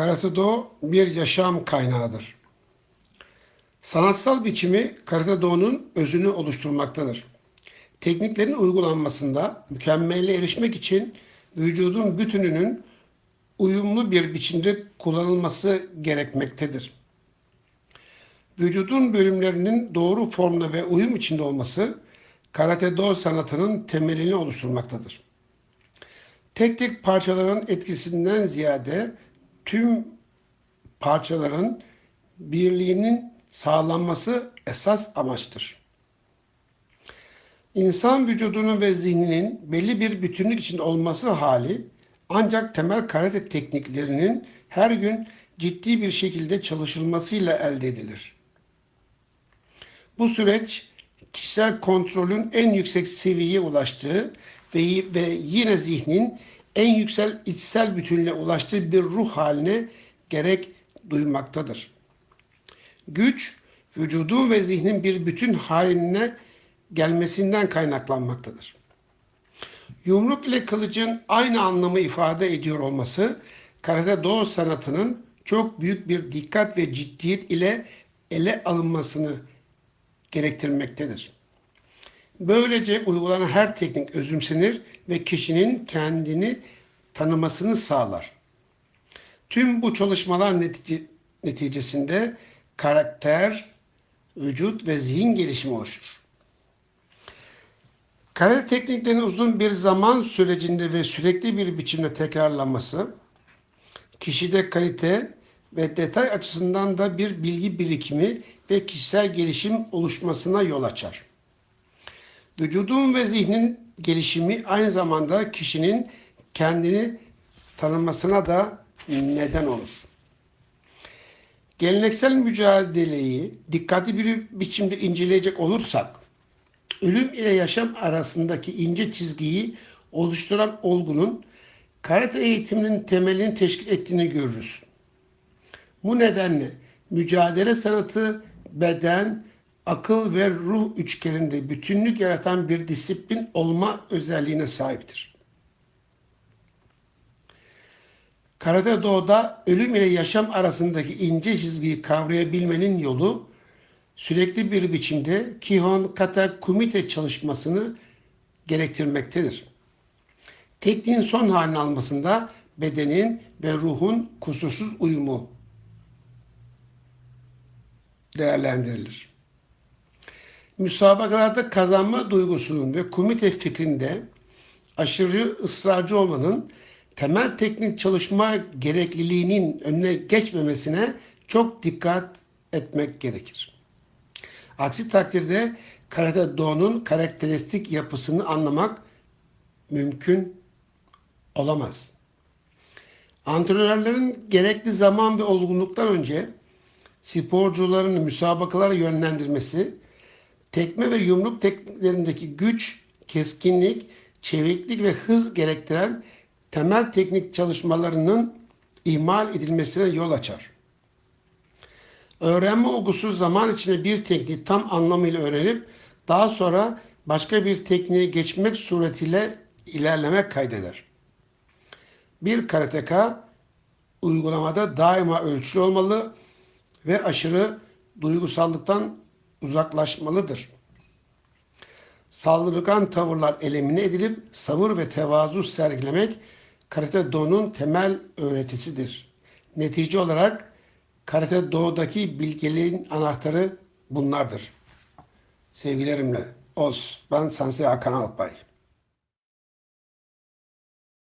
Karate Do bir yaşam kaynağıdır. Sanatsal biçimi Karate Do'nun özünü oluşturmaktadır. Tekniklerin uygulanmasında mükemmele erişmek için vücudun bütününün uyumlu bir biçimde kullanılması gerekmektedir. Vücudun bölümlerinin doğru formda ve uyum içinde olması Karate Do sanatının temelini oluşturmaktadır. Tek tek parçaların etkisinden ziyade tüm parçaların birliğinin sağlanması esas amaçtır. İnsan vücudunun ve zihninin belli bir bütünlük içinde olması hali ancak temel karate tekniklerinin her gün ciddi bir şekilde çalışılmasıyla elde edilir. Bu süreç kişisel kontrolün en yüksek seviyeye ulaştığı ve, ve yine zihnin en yüksel içsel bütünlüğe ulaştığı bir ruh haline gerek duymaktadır. Güç, vücudun ve zihnin bir bütün haline gelmesinden kaynaklanmaktadır. Yumruk ile kılıcın aynı anlamı ifade ediyor olması, karate do sanatının çok büyük bir dikkat ve ciddiyet ile ele alınmasını gerektirmektedir. Böylece uygulanan her teknik özümsenir ve kişinin kendini tanımasını sağlar. Tüm bu çalışmalar netice, neticesinde karakter, vücut ve zihin gelişimi oluşur. Karate tekniklerinin uzun bir zaman sürecinde ve sürekli bir biçimde tekrarlanması, kişide kalite ve detay açısından da bir bilgi birikimi ve kişisel gelişim oluşmasına yol açar. Vücudun ve zihnin gelişimi aynı zamanda kişinin kendini tanımasına da neden olur. Geleneksel mücadeleyi dikkatli bir biçimde inceleyecek olursak, ölüm ile yaşam arasındaki ince çizgiyi oluşturan olgunun karate eğitiminin temelini teşkil ettiğini görürüz. Bu nedenle mücadele sanatı beden, akıl ve ruh üçgeninde bütünlük yaratan bir disiplin olma özelliğine sahiptir. Karate Do'da ölüm ile yaşam arasındaki ince çizgiyi kavrayabilmenin yolu sürekli bir biçimde Kihon Kata Kumite çalışmasını gerektirmektedir. Tekniğin son halini almasında bedenin ve ruhun kusursuz uyumu değerlendirilir. Müsabakalarda kazanma duygusunun ve komite fikrinde aşırı ısrarcı olmanın temel teknik çalışma gerekliliğinin önüne geçmemesine çok dikkat etmek gerekir. Aksi takdirde Karate Do'nun karakteristik yapısını anlamak mümkün olamaz. Antrenörlerin gerekli zaman ve olgunluktan önce sporcuların müsabakalara yönlendirmesi, tekme ve yumruk tekniklerindeki güç, keskinlik, çeviklik ve hız gerektiren temel teknik çalışmalarının ihmal edilmesine yol açar. Öğrenme olgusu zaman içinde bir tekniği tam anlamıyla öğrenip daha sonra başka bir tekniğe geçmek suretiyle ilerlemek kaydeder. Bir karateka uygulamada daima ölçülü olmalı ve aşırı duygusallıktan uzaklaşmalıdır. Saldırgan tavırlar elemine edilip sabır ve tevazu sergilemek Karate Do'nun temel öğretisidir. Netice olarak Karate Do'daki bilgeliğin anahtarı bunlardır. Sevgilerimle Oz, ben Sensei Hakan Alpay.